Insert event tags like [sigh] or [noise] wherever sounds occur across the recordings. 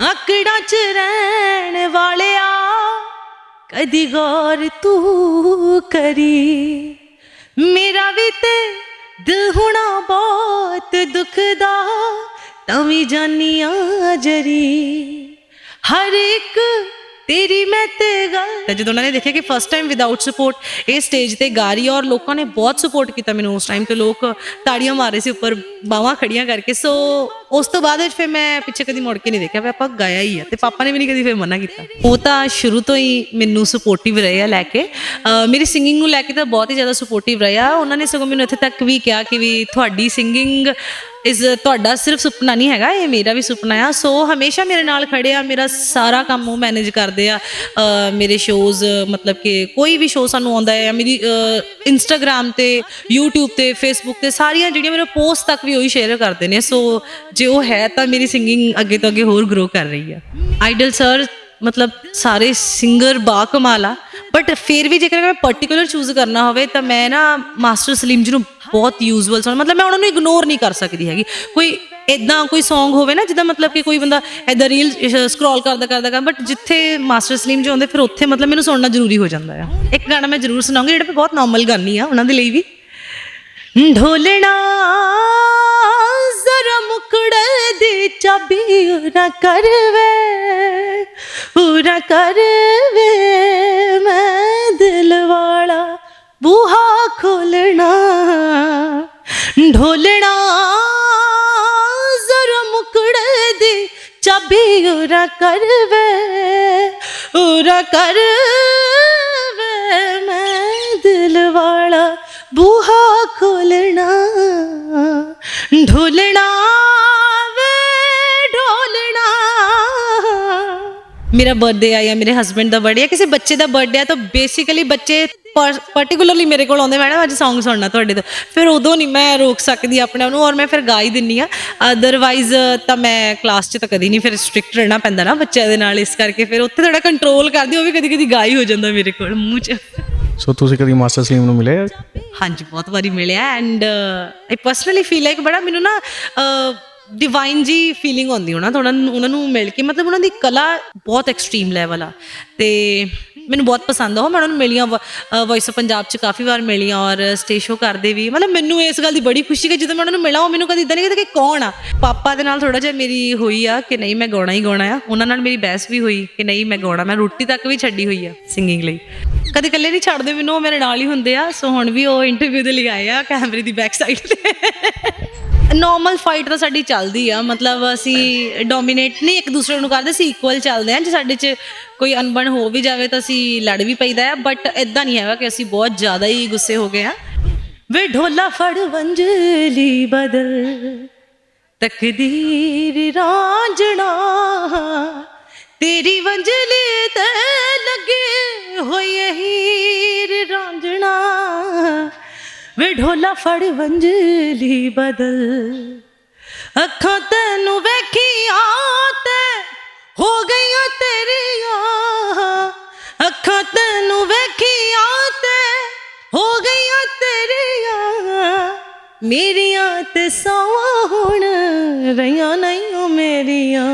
ਆਕੜਾਂ 'ਚ ਰਹਿਣ ਵਾਲਿਆ, ਕਦੀ ਗੌਰ ਤੂੰ ਕਰੀ। ਮੇਰਾ ਵੀ ਤੇ ਦਿਲ ਹੋਣਾ ਬਹੁਤ ਦੁਖਦਾ ਤਵੀ ਵੀ ਜਾਨੀਆਂ ਜਰੀ। ਹਰ ਇੱਕ ਤੇਰੀ ਮੈਂ ਤੇ ਗੱਲ ਤਾਂ ਜਦੋਂ ਉਹਨਾਂ ਨੇ ਦੇਖਿਆ ਕਿ ਫਸਟ ਟਾਈਮ ਵਿਦਆਊਟ ਸਪੋਰਟ ਇਹ ਸਟੇਜ ਤੇ ਗਾ ਰਹੀ ਔਰ ਲੋਕਾਂ ਨੇ ਬਹੁਤ ਸਪੋਰਟ ਕੀਤਾ ਮੈਨੂੰ ਉਸ ਟਾਈਮ ਤੇ ਲੋਕ ਤਾੜੀਆਂ ਮਾਰ ਰਹੇ ਸੀ, ਉੱਪਰ ਬਾਹਾਂ ਖੜੀਆਂ ਕਰਕੇ। ਸੋ ਉਸ ਤੋਂ ਬਾਅਦ ਫਿਰ ਮੈਂ ਪਿੱਛੇ ਕਦੀ ਮੁੜ ਕੇ ਨਹੀਂ ਦੇਖਿਆ, ਵੀ ਆਪਾਂ ਗਾਇਆ ਹੀ ਆ ਤੇ ਪਾਪਾ ਨੇ ਵੀ ਨਹੀਂ ਕਦੀ ਫਿਰ ਮਨਾ ਕੀਤਾ। ਉਹ ਤਾਂ ਸ਼ੁਰੂ ਤੋਂ ਹੀ ਮੈਨੂੰ ਸਪੋਰਟਿਵ ਰਹੇ ਆ ਲੈ ਕੇ। ਮੇਰੀ ਸਿੰਗਿੰਗ ਨੂੰ ਲੈ ਕੇ ਤਾਂ ਬਹੁਤ ਹੀ ਜ਼ਿਆਦਾ ਸਪੋਰਟਿਵ ਰਹੇ ਆ। ਉਹਨਾਂ ਨੇ ਸਗੋਂ ਮੈਨੂੰ ਇੱਥੇ ਤੱਕ ਵੀ ਕਿਹਾ ਕਿ ਵੀ ਤੁਹਾਡੀ ਸਿੰਗਿੰਗ ਇਸ uh, ਤੁਹਾਡਾ ਸਿਰਫ ਸੁਪਨਾ ਨਹੀਂ ਹੈਗਾ, ਇਹ ਮੇਰਾ ਵੀ ਸੁਪਨਾ ਆ। ਸੋ ਹਮੇਸ਼ਾ ਮੇਰੇ ਨਾਲ ਖੜੇ ਆ, ਮੇਰਾ ਸਾਰਾ ਕੰਮ ਉਹ ਮੈਨੇਜ ਕਰਦੇ ਆ। ਮੇਰੇ ਸ਼ੋਜ਼ ਮਤਲਬ ਕਿ ਕੋਈ ਵੀ ਸ਼ੋਅ ਸਾਨੂੰ ਆਉਂਦਾ ਹੈ ਮੇਰੀ ਇੰਸਟਾਗ੍ਰam ਤੇ, YouTube ਤੇ, Facebook ਤੇ, ਸਾਰੀਆਂ ਜਿਹੜੀਆਂ ਮੇਰੇ ਪੋਸਟ ਤੱਕ ਵੀ ਉਹੀ ਸ਼ੇਅਰ ਕਰਦੇ ਨੇ। ਸੋ ਜੇ ਉਹ ਹੈ ਤਾਂ ਮੇਰੀ ਸਿੰਗਿੰਗ ਅੱਗੇ ਤੋਂ ਅੱਗੇ ਹੋਰ ਗਰੋ ਕਰ ਰਹੀ ਆ। ਆਈਡਲ ਸਰ ਮਤਲਬ ਸਾਰੇ ਸਿੰਗਰ ਬਾ ਕਮਾਲ ਆ। ਬਟ ਫਿਰ ਵੀ ਜੇਕਰ ਮੈਂ ਪਾਰਟਿਕੂਲਰ ਚੂਜ਼ ਕਰਨਾ ਹੋਵੇ, ਤਾਂ ਮੈਂ ਨਾ ਮਾਸਟਰ ਸਲੀਮ ਜੀ ਨੂੰ ਬਹੁਤ ਯੂਜ਼ਫੁਲ ਸੁਣ ਮਤਲਬ ਮੈਂ ਉਹਨਾਂ ਨੂੰ ਇਗਨੋਰ ਨਹੀਂ ਕਰ ਸਕਦੀ ਹੈਗੀ। ਕੋਈ ਇਦਾਂ ਕੋਈ Song ਹੋਵੇ ਨਾ, ਜਿੱਦਾਂ ਮਤਲਬ ਕਿ ਕੋਈ ਬੰਦਾ ਇਦਾਂ ਰੀਲ ਸਕਰੋਲ ਕਰਦਾ ਕਰਦਾ ਕਰ ਬਟ ਜਿੱਥੇ ਮਾਸਟਰ ਸਲੀਮ ਜੀ ਹੁੰਦੇ ਫਿਰ ਉੱਥੇ ਮਤਲਬ ਮੈਨੂੰ ਸੁਣਨਾ ਜ਼ਰੂਰੀ ਹੋ ਜਾਂਦਾ ਆ। ਇੱਕ ਗਾਣਾ ਮੈਂ ਜ਼ਰੂਰ ਸੁਣਾਉਂਗੀ, ਜਿਹੜਾ ਬਹੁਤ ਨਾਰਮਲ ਗਾਨੀ ਆ, ਉਹਨਾਂ ਦੇ ਲਈ ਵੀ। ਢੋਲਣਾ, ਜ਼ਰਾ ਮੁਕੜੇ ਦੀ ਚਾਬੀ ਉਰਾ ਕਰਵੇ ਉਰਾ ਕਰਵੇ ਮੈਂ ਦਿਲ ਵਾਲਾ ਬੂਹਾ ਖੋਲਣਾ, ਢੋਲਣਾ, ਜ਼ਰਾ ਮੁਕੜੇ ਦੀ ਚਾਬੀ ਉਰਾ ਕਰਵੇ ਉਰਾ ਕਰਵੇ ਮੈਂ ਦਿਲ ਵਾਲਾ ਬੂਹਾ ਖੋਲਣਾ, ਢੋਲਣਾ ਮੇਰਾ ਬਰਥਡੇ ਆ ਜਾਂ ਮੇਰੇ ਹਸਬੰਡ ਦਾ ਬਰਥਡੇ ਆ ਕਿਸੇ ਬੱਚੇ ਦਾ ਬਰਥਡੇ ਆ ਤਾਂ ਬੇਸਿਕਲੀ ਬੱਚੇ ਪਾਰਟਿਕੂਲਰਲੀ ਮੇਰੇ ਕੋਲ ਆਉਂਦੇ ਮੈਡਮ ਅੱਜ Song ਸੁਣਨਾ ਤੁਹਾਡੇ ਤੋਂ ਫਿਰ ਉਦੋਂ ਨਹੀਂ ਮੈਂ ਰੋਕ ਸਕਦੀ ਆਪਣੇ ਆਪ ਨੂੰ ਔਰ ਮੈਂ ਫਿਰ ਗਾ ਹੀ ਦਿੰਨੀ ਆ ਅਦਰਵਾਈਜ਼ ਤਾਂ ਮੈਂ ਕਲਾਸ 'ਚ ਤਾਂ ਕਦੀ ਨਹੀਂ ਫਿਰ ਸਟ੍ਰਿਕਟ ਰਹਿਣਾ ਪੈਂਦਾ ਨਾ ਬੱਚਿਆਂ ਦੇ ਨਾਲ ਇਸ ਕਰਕੇ ਫਿਰ ਉੱਥੇ ਥੋੜਾ ਕੰਟਰੋਲ ਕਰਦੀ ਉਹ ਵੀ ਕਦੀ ਕਦੀ ਗਾ ਹੀ ਹੋ ਜਾਂਦਾ ਮੇਰੇ ਕੋਲ ਮੂੰਹ 'ਚ ਸੋ ਤੁਸੀਂ ਕਦੀ ਮਾਸਟਰ ਸਲੀਮ ਨੂੰ ਮਿਲੇ? ਹਾਂਜੀ ਬਹੁਤ ਵਾਰੀ ਮਿਲਿਆ and I personally feel like ਬੜਾ ਮੈਨੂੰ ਨਾ ਡਿਵਾਈਨ ਜੀ ਫੀਲਿੰਗ ਆਉਂਦੀ ਹੋਣਾ ਤੋਂ, ਉਹਨਾਂ ਨੂੰ ਉਹਨਾਂ ਨੂੰ ਮਿਲ ਕੇ, ਮਤਲਬ ਉਹਨਾਂ ਦੀ ਕਲਾ ਬਹੁਤ ਐਕਸਟ੍ਰੀਮ ਲੈਵਲ ਆ। ਤੇ ਮੈਨੂੰ ਬਹੁਤ ਪਸੰਦ ਆ ਉਹ, ਮੈਂ ਉਹਨਾਂ ਨੂੰ ਮਿਲੀਆਂ ਵੌਇਸ ਆਫ ਪੰਜਾਬ ਚ ਕਾਫੀ ਵਾਰ ਮਿਲੀਆਂ ਔਰ ਸਟੇਜ ਸ਼ੋ ਕਰਦੇ ਵੀ। ਮਤਲਬ ਮੈਨੂੰ ਇਸ ਗੱਲ ਦੀ ਬੜੀ ਖੁਸ਼ੀ ਕਿ ਜਦੋਂ ਮੈਂ ਉਹਨਾਂ ਨੂੰ ਮਿਲਾਂ, ਉਹ ਮੈਨੂੰ ਕਦੀ ਇਦਾਂ ਨਹੀਂ ਕਹਿੰਦੇ ਕਿ ਕੌਣ ਆ? ਪਾਪਾ ਦੇ ਨਾਲ ਥੋੜਾ ਜਿਹਾ ਮੇਰੀ ਹੋਈ ਆ ਕਿ ਨਹੀਂ, ਮੈਂ ਗਾਉਣਾ ਹੀ ਗਾਉਣਾ ਆ। ਉਹਨਾਂ ਨਾਲ ਮੇਰੀ ਬਹਿਸ ਵੀ ਹੋਈ ਕਿ ਨਹੀਂ, ਮੈਂ ਗਾਉਣਾ, ਮੈਂ ਰੋਟੀ ਤੱਕ ਵੀ ਛੱਡੀ ਹੋਈ ਆ ਸਿੰਗਿੰਗ ਲਈ। ਕਦੇ ਇਕੱਲੇ ਨਹੀਂ ਛੱਡਦੇ ਮੈਨੂੰ, ਉਹ ਮੇਰੇ ਨਾਲ ਹੀ ਹੁੰਦੇ ਆ। ਸੋ ਹੁਣ ਵੀ ਉਹ ਇੰਟਰਵਿਊ ਦੇ ਲਈ ਆਏ ਆ, ਕੈਮਰੇ ਦੀ ਬੈਕ ਸਾਈਡ ਤੇ। ਨਾਰਮਲ ਫਾਈਟ ਤਾਂ ਸਾਡੀ ਚੱਲਦੀ ਆ, ਮਤਲਬ ਅਸੀਂ ਡੋਮੀਨੇਟ ਨਹੀਂ, ਇੱਕ ਦੂਸਰੇ ਨੂੰ ਕਰਦੇ ਸੀ ਇਕੁਅਲ ਚੱਲਦੇ ਆ, ਜੇ ਸਾਡੇ 'ਚ ਕੋਈ ਅਨਬਣ ਹੋ ਵੀ ਜਾਵੇ ਤਾਂ ਅਸੀਂ ਲੜ ਵੀ ਪਈਦਾ ਆ ਬਟ ਇਦਾਂ ਨਹੀਂ ਹੈਗਾ ਕਿ ਅਸੀਂ ਬਹੁਤ ਜ਼ਿਆਦਾ ਹੀ ਗੁੱਸੇ ਹੋ ਗਏ ਆ। ਵੇ ਢੋਲਾ ਫੜ ਵੰਜਲੀ ਬਦਲ, ਤਕਦੀਰ ਰਾਂਝਣਾ, ਤੇਰੀ ਵੰਜਲੀ ਤੇ ਲੱਗੇ ਹੋਏ ਹੀਰ ਵੇ ਢੋਲਾ ਫੜ ਵੰਜਲੀ ਬਦਲ। ਅੱਖਾਂ ਤੈਨੂੰ ਵੇਖੀਆਂ ਤੇ ਹੋ ਗਈਆਂ ਤੇਰੀਆਂ। ਅੱਖਾਂ ਤੈਨੂੰ ਵੇਖੀਆਂ ਤੇ ਹੋ ਗਈਆਂ ਤੇਰੀਆਂ। ਮੇਰੀਆਂ ਤੇ ਸੌਂ ਹੁਣ ਰਹੀਆਂ ਨਹੀਂ ਓ ਮੇਰੀਆਂ।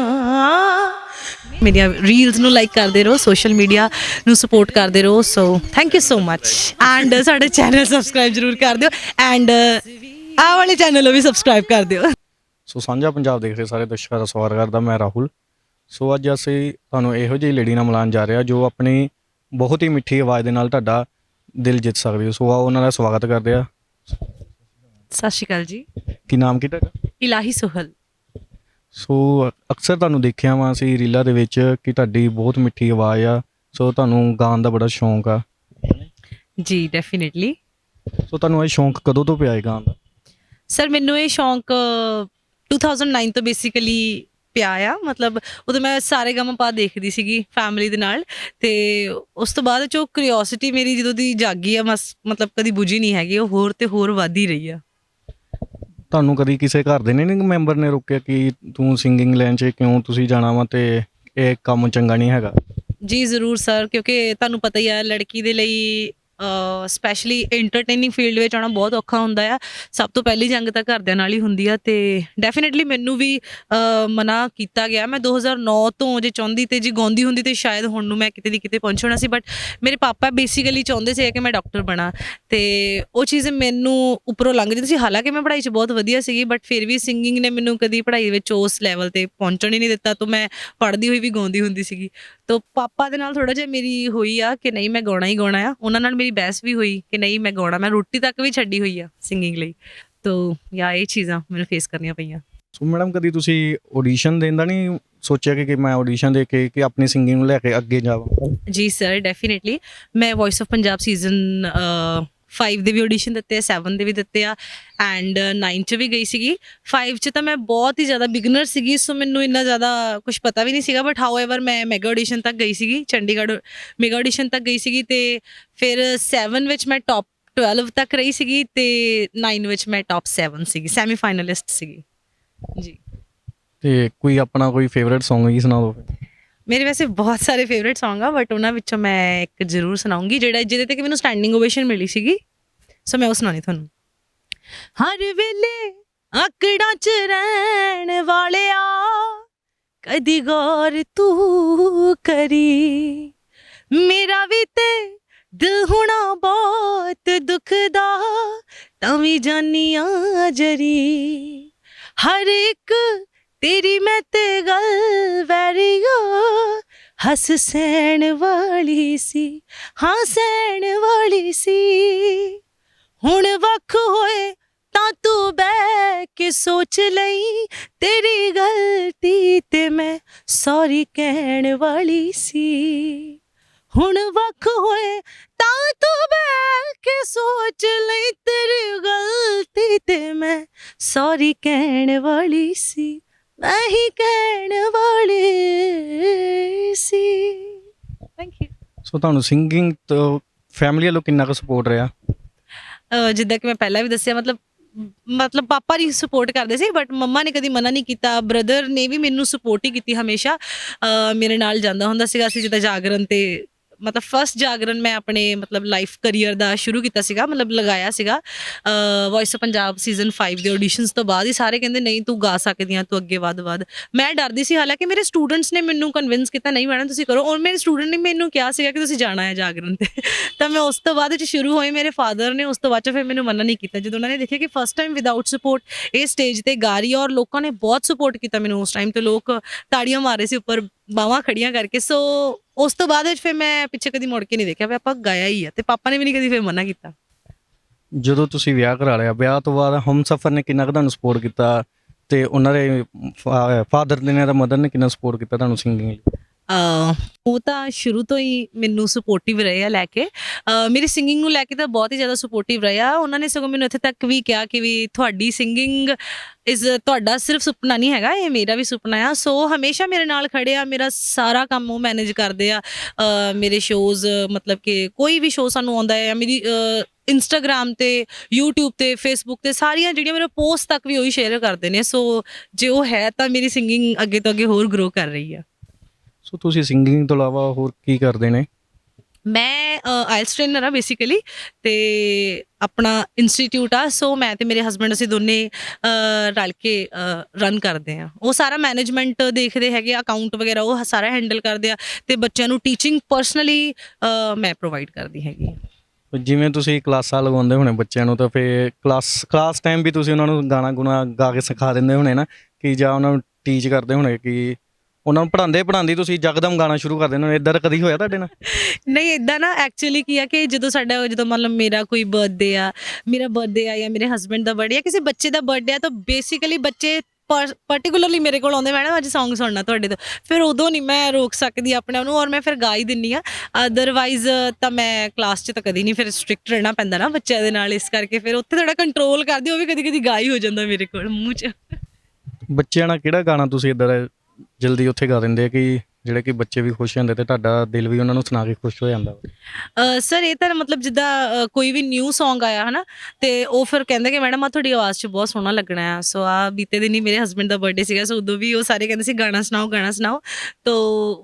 ਮੇਰੀਆਂ ਰੀਲਸ ਨੂੰ ਲਾਈਕ ਕਰਦੇ ਰਹੋ ਸੋਸ਼ਲ ਮੀਡੀਆ ਨੂੰ ਸਪੋਰਟ ਕਰਦੇ ਰਹੋ। So thank you so much and ਸਾਡੇ ਚੈਨਲ ਸਬਸਕ੍ਰਾਈਬ ਜਰੂਰ ਕਰ ਦਿਓ। ਐਂਡ ਆਹ ਵਾਲੇ ਚੈਨਲ ਨੂੰ ਵੀ ਸਬਸਕ੍ਰਾਈਬ ਕਰ ਦਿਓ। ਸੋ ਸਾਂਝਾ ਪੰਜਾਬ ਦੇਖ ਰਹੇ ਸਾਰੇ ਦਰਸ਼ਕਾਂ ਦਾ ਸਵਾਗਤ ਕਰਦਾ ਮੈਂ ਰਾਹੁਲ। ਸੋ ਅੱਜ ਅਸੀਂ ਤੁਹਾਨੂੰ ਇਹੋ ਜਿਹੀ ਲੇਡੀ ਨਾਲ ਮਿਲਾਉਣ ਜਾ ਰਹੇ ਹਾਂ ਜੋ ਆਪਣੀ ਬਹੁਤ ਹੀ ਮਿੱਠੀ ਆਵਾਜ਼ ਦੇ ਨਾਲ ਤੁਹਾਡਾ ਦਿਲ ਜਿੱਤ ਸਕਦੀ ਹੈ। ਸੋ ਆਓ ਉਹਨਾਂ ਦਾ ਸਵਾਗਤ ਕਰਦੇ ਆ ਸਤਿ ਸ਼੍ਰੀ ਅਕਾਲ ਜੀ। ਕੀ ਨਾਮ ਕੀ ਤੁਹਾਡਾ? ਇਲਾਹੀ ਸੁਹਲ। ਸੋ ਅਕਸਰ ਤੁਹਾਨੂੰ ਦੇਖਿਆ ਵਾਂ ਅਸੀਂ ਰੀਲਾਂ ਦੇ ਵਿੱਚ ਕਿ ਤੁਹਾਡੀ ਬਹੁਤ ਮਿੱਠੀ ਆਵਾਜ਼ ਆ ਸੋ ਤੁਹਾਨੂੰ ਗਾਉਣ ਦਾ ਬੜਾ ਸ਼ੌਂਕ ਆ। ਜੀ ਡੈਫੀਨਿਟਲੀ ਸੋ ਤੁਹਾਨੂੰ ਇਹ ਸ਼ੌਂਕ ਕਦੋਂ ਤੋਂ ਪਿਆ ਇਹ ਗਾਉਣ ਦਾ? ਸਰ ਮੈਨੂੰ ਇਹ ਸ਼ੌਂਕ ਅ, 2009 ਤੋਂ ਬੇਸਿਕਲੀ ਪਿਆ ਆ। ਮਤਲਬ ਉਦੋਂ ਮੈਂ ਸਾਰੇ ਗਮ ਪਾ ਦੇਖਦੀ ਸੀਗੀ ਫੈਮਿਲੀ ਦੇ ਨਾਲ ਤੇ ਉਸ ਤੋਂ ਬਾਅਦ ਚੋ ਕਿਉਰਿਓਸਿਟੀ ਮੇਰੀ ਜਦੋਂ ਦੀ ਜਾਗੀ ਆ ਮਸ- ਮਤਲਬ ਕਦੀ ਬੁਝੀ ਨਹੀਂ ਹੈਗੀ ਉਹ ਹੋਰ ਤੇ ਹੋਰ ਵੱਧਦੀ ਰਹੀ ਆ। ਤੁਹਾਨੂੰ ਕਦੀ ਕਿਸੇ ਘਰ ਦੇ ਨੇ ਨਹੀਂ ਮੈਂਬਰ ਨੇ ਰੋਕਿਆ ਕਿ ਤੂੰ ਸਿੰਗਿੰਗ ਲਾਈਨ 'ਚ ਕਿਉਂ ਤੁਸੀਂ ਜਾਣਾ ਵਾ ਤੇ ਇਹ ਕੰਮ ਚੰਗਾ ਨਹੀਂ ਹੈਗਾ? ਜੀ ਜ਼ਰੂਰ ਸਰ ਕਿਉਂਕਿ ਤੁਹਾਨੂੰ ਪਤਾ ਹੀ ਆ, ਲੜਕੀ ਦੇ ਲਈ ਸਪੈਸ਼ਲੀ ਐਂਟਰਟੇਨਿੰਗ ਫੀਲਡ ਵਿੱਚ ਆਉਣਾ ਬਹੁਤ ਔਖਾ ਹੁੰਦਾ ਆ। ਸਭ ਤੋਂ ਪਹਿਲੀ ਜੰਗ ਤਾਂ ਘਰਦਿਆਂ ਨਾਲ ਹੀ ਹੁੰਦੀ ਆ ਤੇ ਡੈਫੀਨਿਟਲੀ ਮੈਨੂੰ ਵੀ ਮਨਾ ਕੀਤਾ ਗਿਆ। ਮੈਂ 2009 ਤੋਂ ਜੇ ਚਾਹੁੰਦੀ ਤੇ, ਜੀ ਗਾਉਂਦੀ ਹੁੰਦੀ ਤੇ ਸ਼ਾਇਦ ਹੁਣ ਨੂੰ ਮੈਂ ਕਿਤੇ ਦੀ ਕਿਤੇ ਪਹੁੰਚਣਾ ਸੀ ਬਟ ਮੇਰੇ ਪਾਪਾ ਬੇਸਿਕਲੀ ਚਾਹੁੰਦੇ ਸੀ ਕਿ ਮੈਂ ਡਾਕਟਰ ਬਣਾ। ਤੇ ਉਹ ਚੀਜ਼ ਮੈਨੂੰ ਉੱਪਰੋਂ ਲੰਘ ਜਾਂਦੀ ਸੀ। ਹਾਲਾਂਕਿ ਮੈਂ ਪੜ੍ਹਾਈ 'ਚ ਬਹੁਤ ਵਧੀਆ ਸੀਗੀ ਬਟ ਫਿਰ ਵੀ ਸਿੰਗਿੰਗ ਨੇ ਮੈਨੂੰ ਕਦੀ ਪੜ੍ਹਾਈ ਵਿੱਚ ਉਸ ਲੈਵਲ ਤੇ ਪਹੁੰਚਣ ਹੀ ਨਹੀਂ ਦਿੱਤਾ। ਤਾਂ ਮੈਂ ਪੜ੍ਹਦੀ ਹੋਈ ਵੀ ਗਾਉਂਦੀ ਹੁੰਦੀ ਸੀਗੀ। ਤੋ ਪਾਪਾ ਦੇ ਨਾਲ ਥੋੜਾ ਜਿਹਾ ਮੇਰੀ ਹੋਈ ਆ ਕਿ ਨਹੀਂ ਮੈਂ ਗਾਉਣਾ ਹੀ ਗਾਉਣਾ ਆ। ਉਹਨਾਂ ਨਾਲ ਮੇਰੀ ਬਹਿਸ ਵੀ ਹੋਈ ਕਿ ਨਹੀਂ ਮੈਂ ਗਾਉਣਾ ਮੈਂ ਰੋਟੀ ਤੱਕ ਵੀ ਛੱਡੀ ਹੋਈ ਆ ਸਿੰਗਿੰਗ ਲਈ। ਤੋ ਯਾ ਇਹ ਚੀਜ਼ਾਂ ਮੈਨੂੰ ਫੇਸ ਕਰਨੀਆਂ ਪਈਆਂ। ਸੋ ਮੈਡਮ ਕਦੀ ਤੁਸੀਂ ਆਡੀਸ਼ਨ ਦੇਣ ਦਾ ਨਹੀਂ ਸੋਚਿਆ ਕਿ ਕਿ ਮੈਂ ਆਡੀਸ਼ਨ ਦੇ ਕੇ ਕਿ ਆਪਣੀ ਸਿੰਗਿੰਗ ਨੂੰ ਲੈ ਕੇ ਅੱਗੇ ਜਾਵਾਂ? ਜੀ ਸਰ ਡੈਫੀਨਿਟਲੀ ਮੈਂ ਵੌਇਸ ਆਫ ਪੰਜਾਬ ਸੀਜ਼ਨ 5 ਦੇ ਵੀ ਆਡੀਸ਼ਨ ਦਿੱਤੇ ਆ 7 ਦੇ ਵੀ ਦਿੱਤੇ ਆ ਐਂਡ 9 ਚ ਵੀ ਗਈ ਸੀਗੀ। 5 ਚ ਤਾਂ ਮੈਂ ਬਹੁਤ ਹੀ ਜ਼ਿਆਦਾ ਬਿਗਨਰ ਸੀਗੀ ਸੋ ਮੈਨੂੰ ਇੰਨਾ ਜ਼ਿਆਦਾ ਕੁਝ ਪਤਾ ਵੀ ਨਹੀਂ ਸੀਗਾ ਬਟ ਹਾਊਐਵਰ ਮੈਂ ਮੈਗਾ ਆਡੀਸ਼ਨ ਤੱਕ ਗਈ ਸੀਗੀ, ਚੰਡੀਗੜ੍ਹ ਮੈਗਾ ਆਡੀਸ਼ਨ ਤੱਕ ਗਈ ਸੀਗੀ ਤੇ ਫਿਰ 7 ਵਿੱਚ ਮੈਂ ਟੌਪ 12 ਤੱਕ ਰਹੀ ਸੀਗੀ ਤੇ 9 ਵਿੱਚ ਮੈਂ ਟੌਪ 7 ਸੀਗੀ ਸੈਮੀ ਫਾਈਨਲਿਸਟ ਸੀਗੀ। ਜੀ। ਤੇ ਕੋਈ ਆਪਣਾ ਕੋਈ ਫੇਵਰਿਟ Song ਹੀ ਸੁਣਾ ਦਿਓ। ਮੇਰੇ ਵੈਸੇ ਬਹੁਤ ਸਾਰੇ ਫੇਵਰਿਟ Song ਆ ਬਟ ਉਹਨਾਂ ਵਿੱਚੋਂ ਮੈਂ ਇੱਕ ਜ਼ਰੂਰ ਸੁਣਾਉਂਗੀ ਜਿਹੜਾ ਜਿਹਦੇ ਤੇ ਕਿ ਮੈਨੂੰ ਸਟੈਂਡਿੰਗ ਓਵੇਸ਼ਨ ਮਿਲੀ ਸੀਗੀ ਸੋ ਮੈਂ ਉਹ ਸੁਣਾਣੀ ਤੁਹਾਨੂੰ ਹਰ ਵੇਲੇ ਆਕੜਾਂ 'ਚ ਰਹਿਣ ਵਾਲਿਆ ਕਦੀ ਗੌਰ ਤੂੰ ਕਰੀ ਮੇਰਾ ਵੀ ਤੇ ਦਿਲ ਹੁਣਾ ਬਹੁਤ ਦੁਖਦਾ ਤਾਂ ਵੀ ਜਾਨੀਆਂ ਜਰੀ ਹਰ ਇੱਕ ਤੇਰੀ ਮੈਂ ਤੇ ਗੱਲ ਵੈਰੀਓ ਹੱਸ ਸੈਣ ਵਾਲੀ ਸੀ, ਹਾਂ ਸੈਣ ਵਾਲੀ ਸੀ। ਹੁਣ ਵੱਖ ਹੋਏ ਤਾਂ ਤੂੰ ਬਹਿ ਕੇ ਸੋਚ ਲਈ, ਤੇਰੀ ਗਲਤੀ ਤੇ ਮੈਂ ਸੌਰੀ ਕਹਿਣ ਵਾਲੀ ਸੀ। ਹੁਣ ਵੱਖ ਹੋਏ ਤਾਂ ਤੂੰ ਬਹਿ ਕੇ ਸੋਚ ਲਈ, ਤੇਰੀ ਗਲਤੀ ਤੇ ਮੈਂ ਸੌਰੀ ਕਹਿਣ ਵਾਲੀ ਸੀ। ਮੈਂ ਹੀ ਕਹਿਣ ਵਾਲੀ ਸੀ ਥੈਂਕ ਯੂ ਸੋ ਤੁਹਾਨੂੰ ਸਿੰਗਿੰਗ ਤੋਂ ਫੈਮਿਲੀ ਵੱਲੋਂ ਕਿੰਨਾ ਕੁ ਸਪੋਰਟ ਰਿਹਾ? ਅਹ ਜਿੱਦਾਂ ਕਿ ਮੈਂ ਪਹਿਲਾਂ ਵੀ ਦੱਸਿਆ ਮਤਲਬ ਮਤਲਬ ਪਾਪਾ ਹੀ ਸਪੋਰਟ ਕਰਦੇ ਸੀ ਬਟ ਮੰਮਾ ਨੇ ਕਦੀ ਮਨਾ ਨਹੀਂ ਕੀਤਾ ਬ੍ਰਦਰ ਨੇ ਵੀ ਮੈਨੂੰ ਸਪੋਰਟ ਹੀ ਕੀਤੀ ਹਮੇਸ਼ਾ। ਅਹ ਮੇਰੇ ਨਾਲ ਜਾਂਦਾ ਹੁੰਦਾ ਸੀਗਾ ਅਸੀਂ ਜਿੱਦਾਂ ਜਾਗਰਣ ਤੇ ਮਤਲਬ ਫਸਟ ਜਾਗਰਣ ਮੈਂ ਆਪਣੇ ਮਤਲਬ ਲਾਈਫ ਕੈਰੀਅਰ ਦਾ ਸ਼ੁਰੂ ਕੀਤਾ ਸੀਗਾ, ਮਤਲਬ ਲਗਾਇਆ ਸੀਗਾ। ਵੌਇਸ ਆਫ ਪੰਜਾਬ ਸੀਜ਼ਨ 5 ਦੇ ਆਡੀਸ਼ਨਸ ਤੋਂ ਬਾਅਦ ਹੀ ਸਾਰੇ ਕਹਿੰਦੇ, ਨਹੀਂ, ਤੂੰ ਗਾ ਸਕਦੀ ਆ, ਤੂੰ ਅੱਗੇ ਵੱਧ ਵੱਧ। ਮੈਂ ਡਰਦੀ ਸੀ, ਹਾਲਾਂਕਿ ਮੇਰੇ ਸਟੂਡੈਂਟਸ ਨੇ ਮੈਨੂੰ ਕਨਵਿੰਸ ਕੀਤਾ, ਨਹੀਂ ਮੈਡਮ ਤੁਸੀਂ ਕਰੋ। ਔਰ ਮੇਰੇ ਸਟੂਡੈਂਟ ਨੇ ਮੈਨੂੰ ਕਿਹਾ ਸੀਗਾ ਕਿ ਤੁਸੀਂ ਜਾਣਾ ਹੈ ਜਾਗਰਣ ਤੇ। [laughs] ਤਾਂ ਮੈਂ ਉਸ ਤੋਂ ਬਾਅਦ ਚ ਸ਼ੁਰੂ ਹੋਏ ਮੇਰੇ ਫਾਦਰ ਨੇ, ਉਸ ਤੋਂ ਬਾਅਦ ਚ ਫਿਰ ਮੈਨੂੰ ਮਨਾ ਨਹੀਂ ਕੀਤਾ। ਜਦੋਂ ਉਹਨਾਂ ਨੇ ਦੇਖਿਆ ਕਿ ਫਸਟ ਟਾਈਮ ਵਿਦਆਊਟ ਸਪੋਰਟ ਇਹ ਸਟੇਜ ਤੇ ਗਾ ਰਹੀ ਔਰ ਲੋਕਾਂ ਨੇ ਬਹੁਤ ਸਪੋਰਟ ਕੀਤਾ ਮੈਨੂੰ ਉਸ ਟਾਈਮ ਤੇ। ਲੋਕ ਤਾੜੀਆਂ ਮਾਰ ਰਹੇ ਸੀ ਉੱਪਰ ਬਾਹਾਂ ਖੜੀਆਂ ਕਰਕੇ ਸੋ ਉਸ ਤੋਂ ਬਾਅਦ ਵਿੱਚ ਫਿਰ ਮੈਂ ਪਿੱਛੇ ਕਦੀ ਮੁੜ ਕੇ ਨਹੀਂ ਦੇਖਿਆ, ਵੀ ਆਪਾਂ ਗਾਇਆ ਹੀ ਆ, ਤੇ ਪਾਪਾ ਨੇ ਵੀ ਨਹੀਂ ਕਦੀ ਫਿਰ ਮਨਾ ਕੀਤਾ। ਜਦੋਂ ਤੁਸੀਂ ਵਿਆਹ ਕਰਾ ਲਿਆ, ਵਿਆਹ ਤੋਂ ਬਾਅਦ ਹਮਸਫਰ ਨੇ ਕਿੰਨਾ ਕੁ ਤੁਹਾਨੂੰ ਸਪੋਰਟ ਕੀਤਾ, ਤੇ ਉਹਨਾਂ ਦੇ ਫਾਦਰ ਨੇ, ਜਾਂ ਮਦਰ ਨੇ ਕਿੰਨਾ ਸਪੋਰਟ ਕੀਤਾ ਤੁਹਾਨੂੰ ਸਿੰਗਿੰਗ ਲਈ? ਉਹ ਤਾਂ ਸ਼ੁਰੂ ਤੋਂ ਹੀ ਮੈਨੂੰ ਸਪੋਰਟਿਵ ਰਹੇ ਆ ਲੈ ਕੇ। ਮੇਰੀ ਸਿੰਗਿੰਗ ਨੂੰ ਲੈ ਕੇ ਤਾਂ ਬਹੁਤ ਹੀ ਜ਼ਿਆਦਾ ਸਪੋਰਟਿਵ ਰਹੇ ਆ। ਉਹਨਾਂ ਨੇ ਸਗੋਂ ਮੈਨੂੰ ਇੱਥੇ ਤੱਕ ਵੀ ਕਿਹਾ ਕਿ ਵੀ ਤੁਹਾਡੀ ਸਿੰਗਿੰਗ ਇਜ਼ ਤੁਹਾਡਾ ਸਿਰਫ ਸੁਪਨਾ ਨਹੀਂ ਹੈਗਾ, ਇਹ ਮੇਰਾ ਵੀ ਸੁਪਨਾ ਆ। ਸੋ ਹਮੇਸ਼ਾ ਮੇਰੇ ਨਾਲ ਖੜੇ ਆ, ਮੇਰਾ ਸਾਰਾ ਕੰਮ ਉਹ ਮੈਨੇਜ ਕਰਦੇ ਆ। ਮੇਰੇ ਸ਼ੋਜ਼ ਮਤਲਬ ਕਿ ਕੋਈ ਵੀ ਸ਼ੋਅ ਸਾਨੂੰ ਆਉਂਦਾ ਹੈ ਮੇਰੀ ਇੰਸਟਾਗ੍ਰam ਤੇ, YouTube ਤੇ, Facebook ਤੇ ਸਾਰੀਆਂ ਜਿਹੜੀਆਂ ਮੇਰੇ ਪੋਸਟ ਤੱਕ ਵੀ ਉਹੀ ਸ਼ੇਅਰ ਕਰਦੇ ਨੇ। ਸੋ ਜੇ ਉਹ ਹੈ ਤਾਂ ਮੇਰੀ ਸਿੰਗਿੰਗ ਅੱਗੇ ਤੋਂ ਅੱਗੇ ਹੋਰ ਗਰੋ ਕਰ ਰਹੀ ਆ। ਸੋ ਤੁਸੀਂ ਸਿੰਗਿੰਗ ਤੋਂ ਇਲਾਵਾ ਹੋਰ ਕੀ ਕਰਦੇ ਨੇ ਮੈਂ ਆਇਲਸ ਟ੍ਰੇਨਰ ਆ ਬੇਸਿਕਲੀ ਤੇ ਆਪਣਾ ਇੰਸਟੀਚਿਊਟ ਆ ਸੋ ਮੈਂ ਤੇ ਮੇਰੇ ਹਸਬੰਡ ਅਸੀਂ ਦੋਨੇ ਰਲ ਕੇ ਰਨ ਕਰਦੇ ਆ ਉਹ ਸਾਰਾ ਮੈਨੇਜਮੈਂਟ ਦੇਖਦੇ ਹੈਗੇ ਅਕਾਊਂਟ ਵਗੈਰਾ ਉਹ ਸਾਰਾ ਹੈਂਡਲ ਕਰਦੇ ਆ ਤੇ ਬੱਚਿਆਂ ਨੂੰ ਟੀਚਿੰਗ ਪਰਸਨਲੀ ਮੈਂ ਪ੍ਰੋਵਾਈਡ ਕਰਦੀ ਹੈਗੀ। ਜਿਵੇਂ ਤੁਸੀਂ ਕਲਾਸਾਂ ਲਗਾਉਂਦੇ ਹੋਣੇ ਬੱਚਿਆਂ ਨੂੰ ਤਾਂ ਫੇ ਕਲਾਸ ਕਲਾਸ ਟਾਈਮ ਵੀ ਤੁਸੀਂ ਉਹਨਾਂ ਨੂੰ ਗਾਣਾ ਗੁਣਾ ਗਾ ਕੇ ਸਿਖਾ ਦਿੰਦੇ ਹੋਣੇ ਨਾ ਕਿ ਜਾਂ ਉਹਨਾਂ ਨੂੰ ਟੀਚ ਕਰਦੇ ਹੋਣੇ ਕਿ ਉਹਨਾਂ ਨੂੰ ਪੜ੍ਹਾਉਂਦੇ ਪੜ੍ਹਾਉਂਦੀ ਤੁਸੀਂ ਜਕਦਮ ਗਾਣਾ ਸ਼ੁਰੂ ਕਰ ਦਿੰਦੇ ਹੋ ਇਦਾਂ ਕਦੀ ਹੋਇਆ ਤੁਹਾਡੇ ਨਾਲ? ਨਹੀਂ ਇਦਾਂ ਨਾ ਐਕਚੁਅਲੀ ਕੀ ਆ ਕਿ ਜਦੋਂ ਸਾਡਾ ਜਦੋਂ ਮੰਨ ਲਓ ਮੇਰਾ ਕੋਈ ਬਰਥਡੇ ਆ ਮੇਰਾ ਬਰਥਡੇ ਆ ਜਾਂ ਮੇਰੇ ਹਸਬੰਡ ਦਾ ਬਰਥਡੇ ਆ ਕਿਸੇ ਬੱਚੇ ਦਾ ਬਰਥਡੇ ਆ ਤਾਂ ਬੇਸਿਕਲੀ ਬੱਚੇ ਪਾਰਟਿਕੂਲਰਲੀ ਮੇਰੇ ਕੋਲ ਆਉਂਦੇ ਮੈਡਮ ਅੱਜ Song ਸੁਣਨਾ ਤੁਹਾਡੇ ਤੋਂ। ਫਿਰ ਉਦੋਂ ਨਹੀਂ ਮੈਂ ਰੋਕ ਸਕਦੀ ਆਪਣੇ ਆਪ ਨੂੰ ਔਰ ਮੈਂ ਫਿਰ ਗਾ ਹੀ ਦਿੰਨੀ ਆ। ਅਦਰਵਾਈਜ਼ ਤਾਂ ਮੈਂ ਕਲਾਸ 'ਚ ਤਾਂ ਕਦੀ ਨਹੀਂ ਫਿਰ ਸਟ੍ਰਿਕਟ ਰਹਿਣਾ ਪੈਂਦਾ ਨਾ ਬੱਚਿਆਂ ਦੇ ਨਾਲ ਇਸ ਕਰਕੇ ਫਿਰ ਉੱਥੇ ਥੋੜਾ ਕੰਟਰੋਲ ਕਰਦੀ ਉਹ ਵੀ ਕਦੀ ਕਦੀ ਗਾ ਹੀ ਹੋ ਜਾਂਦਾ ਮੇਰੇ ਕੋਲ ਮੂੰਹ 'ਚ। ਬੱਚਿਆਂ ਨਾਲ ਕਿਹੜਾ ਗਾਣਾ ਤੁਸੀਂ ਇਦਾਂ ਜਲਦੀ ਉੱਥੇ ਗਾ ਦਿੰਦੇ ਆ ਕਿ ਜਿਹੜੇ ਕਿ ਬੱਚੇ ਵੀ ਖੁਸ਼ ਹੁੰਦੇ ਤੇ ਤੁਹਾਡਾ ਦਿਲ ਵੀ ਉਹਨਾਂ ਨੂੰ ਸੁਣਾ ਕੇ ਖੁਸ਼ ਹੋ ਜਾਂਦਾ ਵਾ? ਸਰ ਇਹ ਤਾਂ ਮਤਲਬ ਜਿੱਦਾਂ ਕੋਈ ਵੀ ਨਿਊ Song ਆਇਆ ਹਨਾ ਤੇ ਉਹ ਫਿਰ ਕਹਿੰਦੇ ਕਿ ਮੈਡਮ ਆ ਤੁਹਾਡੀ ਆਵਾਜ਼ 'ਚ ਬਹੁਤ ਸੋਹਣਾ ਲੱਗਣਾ ਹੈ। ਸੋ ਆ ਬੀਤੇ ਦਿਨ ਹੀ ਮੇਰੇ ਹਸਬੰਡ ਦਾ ਬਰਥਡੇ ਸੀਗਾ ਸੋ ਉਦੋਂ ਵੀ ਉਹ ਸਾਰੇ ਕਹਿੰਦੇ ਸੀ ਗਾਣਾ ਸੁਣਾਓ ਗਾਣਾ ਸੁਣਾਓ। ਤੋ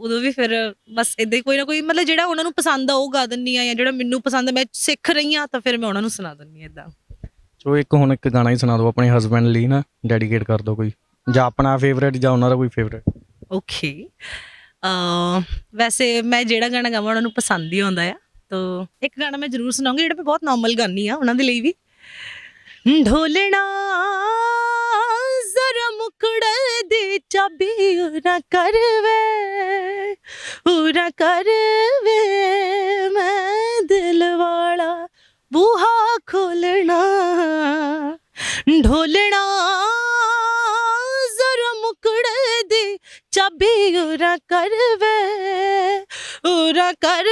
ਉਦੋਂ ਵੀ ਫਿਰ ਬਸ ਇਦਾਂ ਹੀ ਕੋਈ ਨਾ ਕੋਈ ਮਤਲਬ ਜਿਹੜਾ ਉਹਨਾਂ ਨੂੰ ਪਸੰਦ ਆ ਉਹ ਗਾ ਦਿੰਨੀ ਆ ਜਾਂ ਜਿਹੜਾ ਮੈਨੂੰ ਪਸੰਦ ਆ ਮੈਂ ਸਿੱਖ ਰਹੀ ਆ ਤਾਂ ਫਿਰ ਮੈਂ ਉਹਨਾਂ ਨੂੰ ਸੁਣਾ ਦਿੰਨੀ ਆ ਇਦਾਂ ਸੋ ਇੱਕ ਹੁਣ ਇੱਕ ਗਾਣਾ ਹੀ ਸੁਣਾ ਦਿਓ ਆਪਣੇ ਹਸਬੰਡ ਲਈ ਨਾ ਡੈਡੀਕੇਟ ਕਰ ਦਿਓ ਕੋਈ। ਜਾਂ ਆਪਣਾ ਫੇਵਰੇਟ ਜਾਂ ਉਹਨਾਂ ਦਾ ਕੋਈ ਫੇਵਰੇਟ ਓਕੇ ਅ ਵੈਸੇ ਮੈਂ ਜਿਹੜਾ ਗਾਣਾ ਗਾਵਾਂ, ਉਹਨਾਂ ਨੂੰ ਪਸੰਦ ਹੀ ਆਉਂਦਾ ਆ। ਤੋ ਇੱਕ ਗਾਣਾ ਮੈਂ ਜ਼ਰੂਰ ਸੁਣਾਉਂਗੀ, ਜਿਹੜਾ ਮੈਂ ਬਹੁਤ ਨਾਰਮਲ ਗਾਨੀ ਆ, ਉਹਨਾਂ ਦੇ ਲਈ ਵੀ। ਢੋਲਣਾ, ਜ਼ਰਾ ਮੁਕੜੇ ਦੀ, ਚਾਬੀ ਉਰਾ ਕਰਵੇ ਉਰਾ ਕਰਵੇ ਮੈਂ ਦਿਲ ਵਾਲਾ ਬੂਹਾ ਖੋਲਣਾ, ਢੋਲਣਾ ਜ਼ਰਾ ਦੀ ਚਾਬੀ ਉਰਾ ਕਰਵੇ ਉਰਾ ਕਰਵੇ,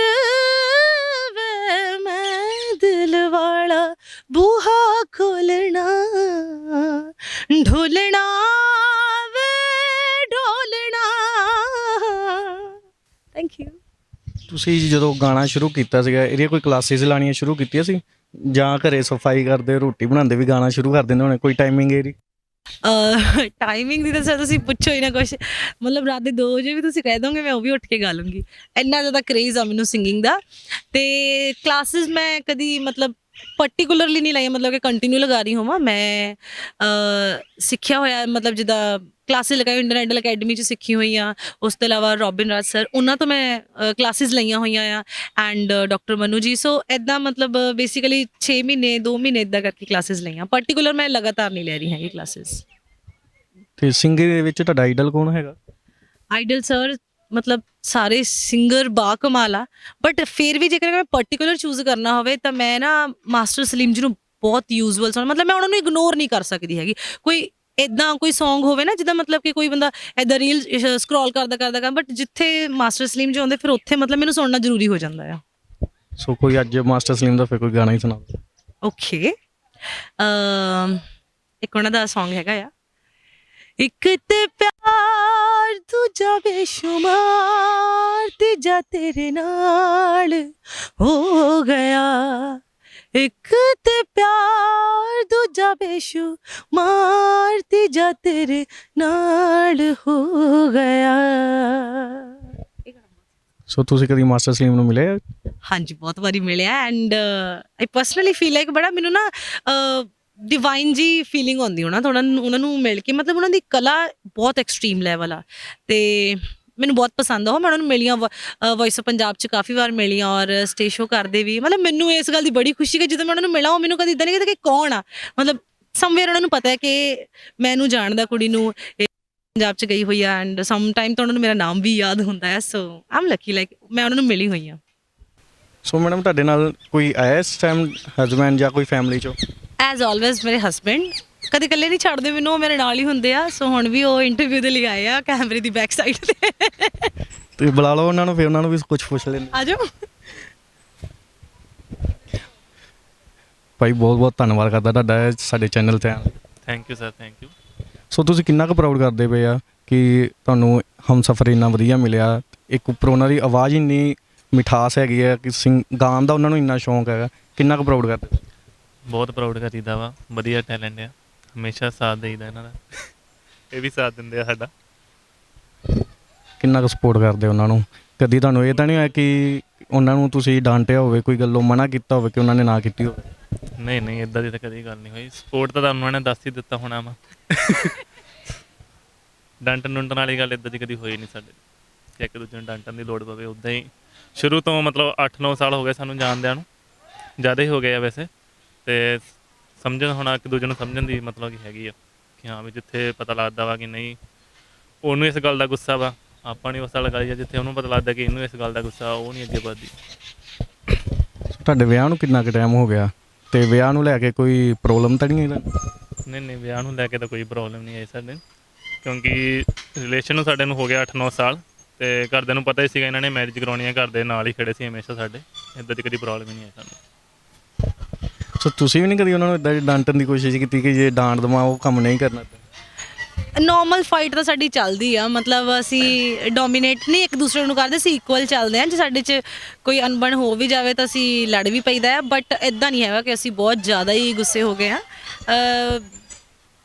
ਮੈਂ ਦਿਲ ਵਾਲਾ ਬੂਹਾ ਖੋਲਣਾ, ਢੋਲਣਾ ਵੇ, ਢੋਲਣਾ। ਥੈਂਕ ਯੂ ਤੁਸੀਂ ਜਦੋਂ ਗਾਣਾ ਸ਼ੁਰੂ ਕੀਤਾ ਸੀਗਾ, ਇਹਦੀਆਂ ਕੋਈ ਕਲਾਸਿਸ ਲਾਣੀਆਂ ਸ਼ੁਰੂ ਕੀਤੀਆਂ ਸੀ? ਜਾਂ ਘਰੇ ਸਫ਼ਾਈ ਕਰਦੇ, ਰੋਟੀ ਬਣਾਉਂਦੇ ਵੀ ਗਾਣਾ ਸ਼ੁਰੂ ਕਰ ਦਿੰਦੇ ਹੋਣੇ, ਕੋਈ ਟਾਈਮਿੰਗ ਇਹਦੀ? ਟਾਈਮਿੰਗ ਦੀ ਤਾਂ ਸਰ ਤੁਸੀਂ ਪੁੱਛੋ ਹੀ ਨਾ ਕੁਛ। ਮਤਲਬ ਰਾਤ ਦੇ 2 ਵਜੇ ਵੀ ਤੁਸੀਂ ਕਹਿ ਦੋਗੇ, ਮੈਂ ਉਹ ਵੀ ਉੱਠ ਕੇ ਗਾ ਲੂੰਗੀ। ਇੰਨਾ ਜ਼ਿਆਦਾ ਕਰੇਜ ਆ ਮੈਨੂੰ ਸਿੰਗਿੰਗ ਦਾ। ਤੇ ਕਲਾਸਿਸ ਮੈਂ ਕਦੀ ਮਤਲਬ ਪਾਰਟਿਕੂਲਰਲੀ ਨਹੀਂ ਲਾਈਆਂ ਮਤਲਬ ਕਿ ਕੰਟੀਨਿਊ ਲਗਾ ਰਹੀ ਹੋਵਾਂ। ਮੈਂ ਸਿੱਖਿਆ ਹੋਇਆ ਮਤਲਬ ਜਿੱਦਾਂ ਕਲਾਸਿਸ ਲਗਾਈ ਇੰਡੀਅਨ ਆਈਡਲ ਅਕੈਡਮੀ ਚ ਸਿੱਖੀ ਹੋਈ ਆ। ਉਸ ਤੋਂ ਇਲਾਵਾ ਰੋਬਿਨ ਰਾਜ ਸਰ ਉਹਨਾਂ ਤੋਂ ਮੈਂ ਕਲਾਸਿਸ ਲਈਆਂ ਹੋਈਆਂ ਆ। ਐਂਡ ਡਾਕਟਰ ਮਨੂ ਜੀ ਸੋ ਐਦਾਂ ਮਤਲਬ ਬੇਸਿਕਲੀ 6 ਮਹੀਨੇ 2 ਮਹੀਨੇ ਇਦਾਂ ਕਰਕੇ ਕਲਾਸਿਸ ਲਈਆਂ। ਪਾਰਟਿਕੂਲਰ ਮੈਂ ਲਗਾਤਾਰ ਨਹੀਂ ਲੈ ਰਹੀ ਹੈਗੀ ਕਲਾਸਿਸ ਤੇ ਸਿੰਗਿੰਗ ਦੇ ਵਿੱਚ ਤੁਹਾਡਾ ਆਈਡਲ ਕੌਣ ਹੈਗਾ? ਆਈਡਲ ਸਰ ਮਤਲਬ ਸਾਰੇ ਸਿੰਗਰ ਬਾ ਕਮਾਲ ਆ ਬਟ ਫਿਰ ਵੀ ਜੇਕਰ ਮੈਂ ਪਾਰਟਿਕੂਲਰ ਚੂਜ਼ ਕਰਨਾ ਹੋਵੇ ਤਾਂ ਮੈਂ ਨਾ ਮਾਸਟਰ ਸਲੀਮ ਜੀ ਨੂੰ ਬਹੁਤ ਯੂਜ਼ਫੁਲ ਸੁਣ ਮਤਲਬ ਮੈਂ ਉਹਨਾਂ ਨੂੰ ਇਗਨੋਰ ਨਹੀਂ ਕਰ ਸਕਦੀ ਹੈਗੀ। ਕੋਈ ਇਦਾਂ ਕੋਈ Song ਹੋਵੇ ਨਾ ਜਿੱਦਾਂ ਮਤਲਬ ਕਿ ਕੋਈ ਬੰਦਾ ਇਦਾਂ ਰੀਲ ਸਕਰੋਲ ਕਰਦਾ ਕਰਦਾ ਕਰ ਬਟ ਜਿੱਥੇ ਮਾਸਟਰ ਸਲੀਮ ਜੀ ਹੁੰਦੇ ਫਿਰ ਉੱਥੇ ਮਤਲਬ ਮੈਨੂੰ ਸੁਣਨਾ ਜ਼ਰੂਰੀ ਹੋ ਜਾਂਦਾ ਆ। ਸੋ ਕੋਈ ਅੱਜ ਮਾਸਟਰ ਸਲੀਮ ਦਾ ਫਿਰ ਕੋਈ ਗਾਣਾ ਹੀ ਸੁਣਾ ਓਕੇ ਅਮ ਇੱਕ ਉਹਨਾਂ ਦਾ Song ਹੈਗਾ ਆ। ਇੱਕ ਤੇ ਪਿਆਰ ਦੂਜਾ ਬੇਸ਼ੁਮਾਰ ਤੀਜਾ ਤੇਰੇ ਨਾਲ ਹੋ ਗਿਆ। ਇੱਕ ਤੇ ਪਿਆਰ ਦੂਜਾ ਬੇਸ਼ੁਮਾਰ ਤੀਜਾ ਤੇਰੇ ਨਾਲ ਹੋ ਗਿਆ। ਸੋ ਤੁਸੀਂ ਕਦੀ ਮਾਸਟਰ ਸਲੀਮ ਨੂੰ ਮਿਲੇ? ਹਾਂਜੀ ਬਹੁਤ ਵਾਰੀ ਮਿਲਿਆ। And I personally feel like ਬੜਾ ਮੈਨੂੰ ਨਾ ਡਿਵਾਈਨ ਜੀ ਫੀਲਿੰਗ ਆਉਂਦੀ ਹੋਣਾ ਤੋਂ, ਉਹਨਾਂ ਨੂੰ ਉਹਨਾਂ ਨੂੰ ਮਿਲ ਕੇ, ਮਤਲਬ ਉਹਨਾਂ ਦੀ ਕਲਾ ਬਹੁਤ ਐਕਸਟ੍ਰੀਮ ਲੈਵਲ ਆ। ਤੇ ਮੈਨੂੰ ਬਹੁਤ ਪਸੰਦ ਆ ਉਹ, ਮੈਂ ਉਹਨਾਂ ਨੂੰ ਮਿਲੀਆਂ ਵੌਇਸ ਆਫ ਪੰਜਾਬ ਚ ਕਾਫੀ ਵਾਰ ਮਿਲੀਆਂ ਔਰ ਸਟੇਜ ਸ਼ੋ ਕਰਦੇ ਵੀ। ਮਤਲਬ ਮੈਨੂੰ ਇਸ ਗੱਲ ਦੀ ਬੜੀ ਖੁਸ਼ੀ ਕਿ ਜਦੋਂ ਮੈਂ ਉਹਨਾਂ ਨੂੰ ਮਿਲਾਂ, ਉਹ ਮੈਨੂੰ ਕਦੀ ਇਦਾਂ ਨਹੀਂ ਕਹਿੰਦਾ ਕਿ ਕੌਣ ਆ। ਮਤਲਬ ਸਮਵੇਅਰ ਉਹਨਾਂ ਨੂੰ ਪਤਾ ਹੈ ਕਿ ਮੈਂ ਇਹਨੂੰ ਜਾਣਦਾ ਕੁੜੀ ਨੂੰ ਪੰਜਾਬ ਚ ਗਈ ਹੋਈ ਆ ਐਂਡ ਸਮ ਟਾਈਮ ਤਾਂ ਉਹਨਾਂ ਨੂੰ ਮੇਰਾ ਨਾਮ ਵੀ ਯਾਦ ਹੁੰਦਾ ਹੈ ਸੋ ਆਮ ਲੱਕੀ ਲਾਈਕ ਮੈਂ ਉਹਨਾਂ ਨੂੰ ਮਿਲੀ ਹੋਈ ਆ ਸੋ ਮੈਡਮ ਤੁਹਾਡੇ ਨਾਲ ਕੋਈ ਆਇਆ ਇਸ ਟਾਈਮ ਹਸਬੈਂਡ ਜਾਂ ਕੋਈ ਫੈਮਿਲੀ ਚੋਂ? ਐਜ਼ ਆਲਵੇਜ਼ ਮੇਰੇ ਹਸਬੰਡ ਕਦੇ ਇਕੱਲੇ ਨਹੀਂ ਛੱਡਦੇ ਮੈਨੂੰ ਉਹ ਮੇਰੇ ਨਾਲ ਹੀ ਹੁੰਦੇ ਆ। ਸੋ ਹੁਣ ਵੀ ਉਹ ਇੰਟਰਵਿਊ ਦੇ ਲਈ ਆਏ ਆ ਕੈਮਰੇ ਦੀ ਬੈਕ ਸਾਈਡ ਤੇ। ਤੁਸੀਂ ਬੁਲਾ ਲਓ ਉਹਨਾਂ ਨੂੰ ਫਿਰ ਉਹਨਾਂ ਨੂੰ ਵੀ ਕੁਝ ਪੁੱਛ ਲੈਂਦੇ ਆ ਜਾਓ। ਭਾਈ ਬਹੁਤ ਬਹੁਤ ਧੰਨਵਾਦ ਕਰਦਾ ਤੁਹਾਡਾ ਸਾਡੇ ਚੈਨਲ ਤੇ ਆਉਣ ਲਈ। Thank you sir thank you so ਤੁਸੀਂ ਕਿੰਨਾ ਕੁ ਪ੍ਰਾਊਡ ਕਰਦੇ ਪਏ ਆ ਕਿ ਤੁਹਾਨੂੰ ਹਮਸਫਰ ਇੰਨਾ ਵਧੀਆ ਮਿਲਿਆ? ਇੱਕ ਉੱਪਰ ਉਹਨਾਂ ਦੀ ਆਵਾਜ਼ ਇੰਨੀ ਮਿਠਾਸ ਹੈਗੀ ਹੈ ਕਿ ਸਿੰਗ ਗਾਣ ਦਾ ਉਹਨਾਂ ਨੂੰ ਇੰਨਾ ਸ਼ੌਂਕ ਹੈਗਾ। ਕਿੰਨਾ ਕੁ ਪ੍ਰਾਊਡ ਕਰਦੇ ਬਹੁਤ ਪ੍ਰਾਊਡ ਕਰੀਦਾ ਵਾ ਵਧੀਆ ਟੈਲੈਂਟ ਆ। ਹਮੇਸ਼ਾ ਸਾਥ ਦੇਈਦਾ ਇਹਨਾਂ ਦਾ। ਇਹ ਵੀ ਸਾਥ ਦਿੰਦੇ ਆ ਸਾਡਾ। ਕਿੰਨਾ ਕੁ ਸਪੋਰਟ ਕਰਦੇ ਉਹਨਾਂ ਨੂੰ? ਕਦੀ ਤੁਹਾਨੂੰ ਇਹ ਤਾਂ ਨਹੀਂ ਹੋਇਆ ਕਿ ਉਹਨਾਂ ਨੂੰ ਤੁਸੀਂ ਡਾਂਟਿਆ ਹੋਵੇ ਕੋਈ ਗੱਲੋਂ ਮਨਾ ਕੀਤਾ ਹੋਵੇ ਕਿ ਉਹਨਾਂ ਨੇ ਨਾ ਕੀਤੀ ਹੋਵੇ? ਨਹੀਂ ਨਹੀਂ ਇਦਾਂ ਦੀ ਤਾਂ ਕਦੀ ਗੱਲ ਨਹੀਂ ਹੋਈ। ਸਪੋਰਟ ਤਾਂ ਤੁਹਾਨੂੰ ਉਹਨਾਂ ਨੇ ਦੱਸ ਹੀ ਦਿੱਤਾ ਹੋਣਾ ਵਾ। [laughs] ਡਾਂਟਣ ਡੁੰਟਣ ਵਾਲੀ ਗੱਲ ਇਦਾਂ ਦੀ ਕਦੀ ਹੋਈ ਨਹੀਂ ਸਾਡੇ ਜੇ ਇੱਕ ਦੂਜੇ ਨੂੰ ਡਾਂਟਣ ਦੀ ਲੋੜ ਪਵੇ ਉਦਾਂ ਹੀ ਸ਼ੁਰੂ ਤੋਂ ਮਤਲਬ 8-9 ਸਾਲ ਹੋ ਗਏ ਸਾਨੂੰ ਜਾਣਦਿਆਂ ਨੂੰ। ਜ਼ਿਆਦਾ ਹੀ ਹੋ ਗਏ ਆ ਵੈਸੇ। ਤੇ ਸਮਝਣ ਹੋਣਾ ਇੱਕ ਦੂਜੇ ਨੂੰ ਸਮਝਣ ਦੀ ਮਤਲਬ ਕੀ ਹੈਗੀ ਆ ਕਿ ਹਾਂ ਵੀ ਜਿੱਥੇ ਪਤਾ ਲੱਗਦਾ ਵਾ ਕਿ ਨਹੀਂ ਉਹਨੂੰ ਇਸ ਗੱਲ ਦਾ ਗੁੱਸਾ ਵਾ। ਆਪਾਂ ਨਹੀਂ ਉਸ ਨਾਲ ਆ ਜਿੱਥੇ ਉਹਨੂੰ ਪਤਾ ਲੱਗਦਾ ਕਿ ਇਹਨੂੰ ਇਸ ਗੱਲ ਦਾ ਗੁੱਸਾ ਉਹ ਨਹੀਂ ਅੱਗੇ ਵੱਧਦੀ। ਤੁਹਾਡੇ ਵਿਆਹ ਨੂੰ ਕਿੰਨਾ ਕੁ ਟਾਈਮ ਹੋ ਗਿਆ? ਤੇ ਵਿਆਹ ਨੂੰ ਲੈ ਕੇ ਕੋਈ ਪ੍ਰੋਬਲਮ ਤਾਂ ਨਹੀਂ ਹੈ ਨਹੀਂ ਨਹੀਂ ਵਿਆਹ ਨੂੰ ਲੈ ਕੇ ਤਾਂ ਕੋਈ ਪ੍ਰੋਬਲਮ ਨਹੀਂ ਆਈ ਸਾਡੇ ਕਿਉਂਕਿ ਰਿਲੇਸ਼ਨ ਨੂੰ ਸਾਡੇ ਨੂੰ ਹੋ ਗਿਆ 8-9 ਸਾਲ। ਤੇ ਘਰਦਿਆਂ ਨੂੰ ਪਤਾ ਹੀ ਸੀਗਾ ਇਹਨਾਂ ਨੇ ਮੈਰਿਜ ਕਰਾਉਣੀ ਹੈ ਘਰ ਦੇ ਨਾਲ ਹੀ ਖੜੇ ਸੀ ਹਮੇਸ਼ਾ ਸਾਡੇ। ਇਦਾਂ ਦੀ ਕਦੀ ਪ੍ਰੋਬਲਮ ਹੀ ਨਹੀਂ ਆਈ ਸਾਨੂੰ। ਸੋ ਤੁਸੀਂ ਵੀ ਨਹੀਂ ਕਦੀ ਉਹਨਾਂ ਨੂੰ ਇਦਾਂ ਡਾਂਟਣ ਦੀ ਕੋਸ਼ਿਸ਼ ਕੀਤੀ ਕਿ ਜੇ ਡਾਂਟ ਦਵਾਂ ਉਹ ਕੰਮ ਨਹੀਂ ਕਰਨਾ? ਨਾਰਮਲ ਫਾਈਟ ਤਾਂ ਸਾਡੀ ਚੱਲਦੀ ਆ ਮਤਲਬ ਅਸੀਂ ਡੋਮੀਨੇਟ ਨਹੀਂ ਇੱਕ ਦੂਸਰੇ ਨੂੰ ਕਰਦੇ ਸੀ ਇਕੁਅਲ ਚੱਲਦੇ ਆ। ਜੇ ਸਾਡੇ 'ਚ ਕੋਈ ਅਨਬਣ ਹੋ ਵੀ ਜਾਵੇ ਤਾਂ ਅਸੀਂ ਲੜ ਵੀ ਪਈਦਾ ਹੈ ਬਟ ਇਦਾਂ ਨਹੀਂ ਹੈਗਾ ਕਿ ਅਸੀਂ ਬਹੁਤ ਜ਼ਿਆਦਾ ਹੀ ਗੁੱਸੇ ਹੋ ਗਏ ਆ। ਅਹ,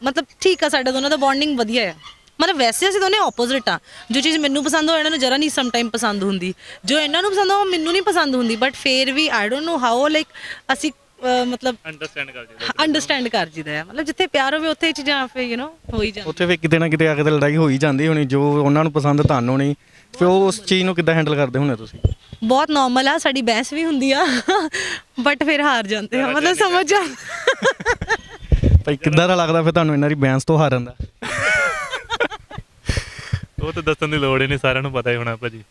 ਮਤਲਬ ਠੀਕ ਆ ਸਾਡਾ ਦੋਨਾਂ ਦਾ ਬੌਂਡਿੰਗ ਵਧੀਆ ਆ। ਮਤਲਬ ਵੈਸੇ ਅਸੀਂ ਦੋਨੇ ਆਪੋਜ਼ਿਟ ਆ ਜੋ ਚੀਜ਼ ਮੈਨੂੰ ਪਸੰਦ ਹੋ ਇਹਨਾਂ ਨੂੰ ਜਰਾ ਨਹੀਂ ਸਮ ਟਾਈਮ ਪਸੰਦ ਹੁੰਦੀ। ਜੋ ਇਹਨਾਂ ਨੂੰ ਪਸੰਦ ਹੋ ਉਹ ਮੈਨੂੰ ਨਹੀਂ ਪਸੰਦ ਹੁੰਦੀ। ਬਟ ਫੇਰ ਵੀ I don't know how like ਅਸੀਂ ਅਹ, ਮਤਲਬ ਅੰਡਰਸਟੈਂਡ ਕਰ ਜੀ ਅੰਡਰਸਟੈਂਡ ਕਰ ਜਿਦਾ ਹੈ। ਮਤਲਬ ਜਿੱਥੇ ਪਿਆਰ ਹੋਵੇ ਉੱਥੇ ਇਹ ਚੀਜ਼ਾਂ ਫੇ ਯੂ نو ਹੋ ਹੀ ਜਾਂਦੀਆਂ। ਉੱਥੇ ਵੀ ਕਿਤੇ ਨਾ ਕਿਤੇ ਆ ਕੇ ਤਾਂ ਲੜਾਈ ਹੋਈ ਜਾਂਦੀ ਹੋਣੀ। ਜੋ ਉਹਨਾਂ ਨੂੰ ਪਸੰਦ ਤੁਹਾਨੂੰ ਨਹੀਂ। ਫਿਰ ਉਹ ਉਸ ਚੀਜ਼ ਨੂੰ ਕਿੱਦਾਂ ਹੈਂਡਲ ਕਰਦੇ ਹੋਣੇ ਤੁਸੀਂ? ਬਹੁਤ ਨਾਰਮਲ ਆ ਸਾਡੀ ਬਹਿਸ ਵੀ ਹੁੰਦੀ ਆ। ਬਟ ਫਿਰ ਹਾਰ ਜਾਂਦੇ ਆ। ਮਤਲਬ ਸਮਝ ਜਾ ਭਾਈ ਕਿੱਦਾਂ ਦਾ ਲੱਗਦਾ ਫਿਰ ਤੁਹਾਨੂੰ ਇਹਨਾਂ ਦੀ ਬੈਂਸ ਤੋਂ ਹਾਰਨ ਦਾ? ਉਹ ਤਾਂ ਦੱਸਣ ਦੀ ਲੋੜ ਹੀ ਨਹੀਂ ਸਾਰਿਆਂ ਨੂੰ ਪਤਾ ਹੀ ਹੋਣਾ ਭਾਜੀ।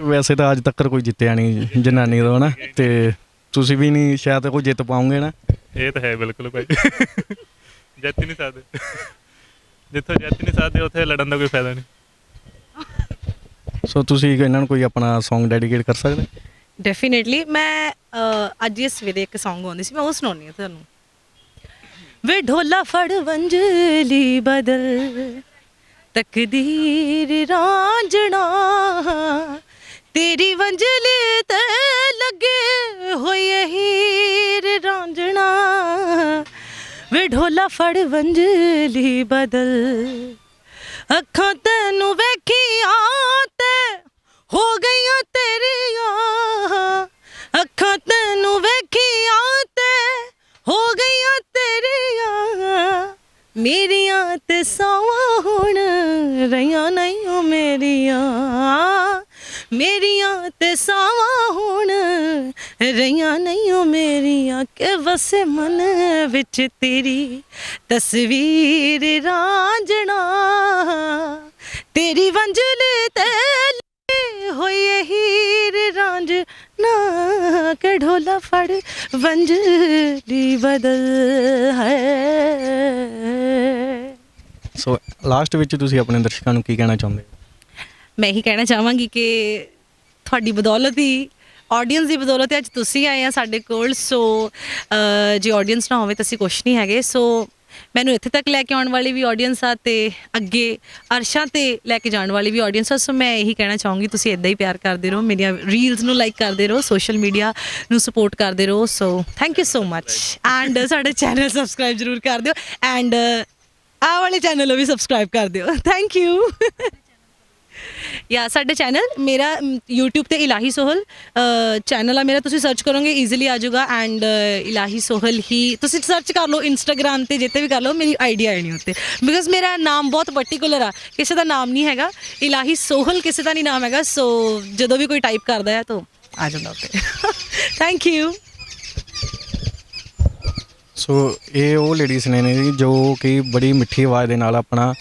ਵੈਸੇ ਤਾਂ ਅੱਜ ਤੱਕ ਕੋਈ ਜਿੱਤਿਆ ਨਹੀਂ ਜਨਾਨੀ ਦਾ ਹਨਾ ਤੇ ਤੁਸੀਂ ਵੀ ਨਹੀਂ ਸ਼ਾਇਦ ਕੋਈ ਜਿੱਤ ਪਾਉਂਗੇ ਨਾ। ਇਹ ਤਾਂ ਹੈ ਬਿਲਕੁਲ ਭਾਈ। ਜਿੱਤ ਹੀ ਨਹੀਂ ਸਕਦੇ। ਜਿੱਥੋਂ ਜਿੱਤ ਨਹੀਂ ਸਕਦੇ ਉੱਥੇ ਲੜਨ ਦਾ ਕੋਈ ਫਾਇਦਾ ਨਹੀਂ। ਸੋ ਤੁਸੀਂ ਇਹਨਾਂ ਨੂੰ ਕੋਈ ਆਪਣਾ Song ਡੈਡੀਕੇਟ ਕਰ ਸਕਦੇ? ਡੈਫੀਨਿਟਲੀ ਮੈਂ ਅੱਜ ਇਸ ਸਵੇਰੇ ਇੱਕ Song ਗਾਉਂਦੀ ਸੀ ਮੈਂ ਉਹ ਸੁਣਾਉਣੀ ਆ ਤੁਹਾਨੂੰ। ਵੇ ਢੋਲਾ ਫੜ ਵੰਜਲੀ ਬਦਲ ਤਕਦੀਰ ਰਾਂਝਣਾ। ਤੇਰੀ ਵੰਜਲੀ ਤੇ ਲੱਗੇ ਹੋਏ ਹੀਰ ਰਾਂਝਣਾ। ਵੇ ਢੋਲਾ ਫੜ ਵੰਜਲੀ ਬਦਲ। ਅੱਖਾਂ ਤੈਨੂੰ ਵੇਖੀਆਂ ਤੇ ਹੋ ਗਈਆਂ ਤੇਰੀਆਂ। ਅੱਖਾਂ ਤੈਨੂੰ ਵੇਖੀਆਂ ਤੇ ਹੋ ਗਈਆਂ ਤੇਰੀਆਂ। ਮੇਰੀਆਂ ਤੇ ਸੌਵਾਂ ਹੁਣ ਰਹੀਆਂ ਨਹੀਂ ਓ ਮੇਰੀਆਂ। ਮੇਰੀਆਂ ਤੇ ਸੌਵਾਂ ਹੁਣ ਰਹੀਆਂ ਨਹੀਂ ਓ ਮੇਰੀਆਂ। ਕਿ ਵਸੇ ਮਨ ਵਿੱਚ ਤੇਰੀ ਤਸਵੀਰ ਰਾਂਝਣਾ। ਤੇਰੀ ਵੰਜਲੇ ਤੇ ਲੱਗੇ ਹੀਰ ਰਾਂਝ ना के ढोला फड़ वंजली बदल है ਸੋ ਲਾਸਟ ਵਿੱਚ ਤੁਸੀਂ ਆਪਣੇ ਦਰਸ਼ਕਾਂ ਨੂੰ ਕੀ ਕਹਿਣਾ ਚਾਹੁੰਦੇ ਹੋ? ਮੈਂ ਇਹੀ ਕਹਿਣਾ ਚਾਹਾਂਗੀ ਕਿ ਤੁਹਾਡੀ ਬਦੌਲਤ ਹੀ ਆਡੀਅנס ਦੀ ਬਦੌਲਤ ਹੀ ਅੱਜ ਤੁਸੀਂ ਆਏ ਆ ਸਾਡੇ ਕੋਲ ਸੋ ਜੇ ਆਡੀਅנס ਨਾ ਹੋਵੇ ਤਾਂ ਅਸੀਂ ਕੁਛ ਨਹੀਂ ਹੈਗੇ ਸੋ ਮੈਨੂੰ ਇੱਥੇ ਤੱਕ ਲੈ ਕੇ ਆਉਣ ਵਾਲੀ ਵੀ ਆਡੀਅנס ਆ ਤੇ ਅੱਗੇ ਅਰਸ਼ਾਂ ਤੇ ਲੈ ਕੇ ਜਾਣ ਵਾਲੀ ਵੀ ਆਡੀਅנס ਆ, ਸੋ ਮੈਂ ਇਹੀ ਕਹਿਣਾ ਚਾਹੂੰਗੀ, ਤੁਸੀਂ ਇਦਾਂ ਹੀ ਪਿਆਰ ਕਰਦੇ ਰਹੋ, ਮੇਰੀਆਂ ਰੀਲਸ ਨੂੰ ਲਾਈਕ ਕਰਦੇ ਰਹੋ ਸੋਸ਼ਲ ਮੀਡੀਆ ਨੂੰ ਸਪੋਰਟ ਕਰਦੇ ਰਹੋ, so thank you so much and ਸਾਡੇ ਚੈਨਲ ਸਬਸਕ੍ਰਾਈਬ ਜ਼ਰੂਰ ਕਰ ਦਿਓ ਐਂਡ ਆਹ ਵਾਲੇ ਚੈਨਲ ਨੂੰ ਵੀ ਸਬਸਕ੍ਰਾਈਬ ਕਰ ਦਿਓ। ਥੈਂਕ ਯੂ ਯਾ ਸਾਡੇ ਚੈਨਲ ਮੇਰਾ ਮ, YouTube ਤੇ ਇਲਾਹੀ ਸੋਹਲ ਚੈਨਲ ਆ ਮੇਰਾ ਤੁਸੀਂ ਸਰਚ ਕਰੋਗੇ ਈਜ਼ੀਲੀ ਆ ਜਾਊਗਾ ਐਂਡ ਇਲਾਹੀ ਸੋਹਲ ਹੀ ਤੁਸੀਂ ਸਰਚ ਕਰ ਲਓ Instagram ਤੇ ਜਿੱਤੇ ਵੀ ਕਰ ਲਓ ਮੇਰੀ ਆਈਡੀਆ ਆਣੀ ਉੱਤੇ ਬਿਕਾਜ਼ ਮੇਰਾ ਨਾਮ ਬਹੁਤ ਪਾਰਟਿਕੂਲਰ ਆ ਕਿਸੇ ਦਾ ਨਾਮ ਨਹੀਂ ਹੈਗਾ ਇਲਾਹੀ ਸੋਹਲ ਕਿਸੇ ਦਾ ਨਹੀਂ ਨਾਮ ਹੈਗਾ ਸੋ ਜਦੋਂ ਵੀ ਕੋਈ ਟਾਈਪ ਕਰਦਾ ਹੈ ਤਾਂ ਆ ਜਾਂਦਾ ਉੱਤੇ ਥੈਂਕ ਯੂ ਸੋ ਇਹ ਉਹ ਲੇਡੀਜ਼ ਨੇ ਨੇ ਜੀ ਜੋ ਕਿ ਬੜੀ ਮਿੱਠੀ ਆਵਾਜ਼ ਦੇ ਨਾਲ ਆਪਣਾ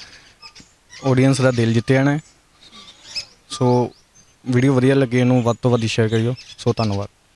ਆਡੀਅנס ਦਾ ਦਿਲ ਜਿੱਤਿਆ ਨੇ ਸੋ ਵੀਡੀਓ ਵਧੀਆ ਲੱਗੇ ਇਹਨੂੰ ਵੱਧ ਤੋਂ ਵੱਧ ਸ਼ੇਅਰ ਕਰਿਓ। ਸੋ ਧੰਨਵਾਦ।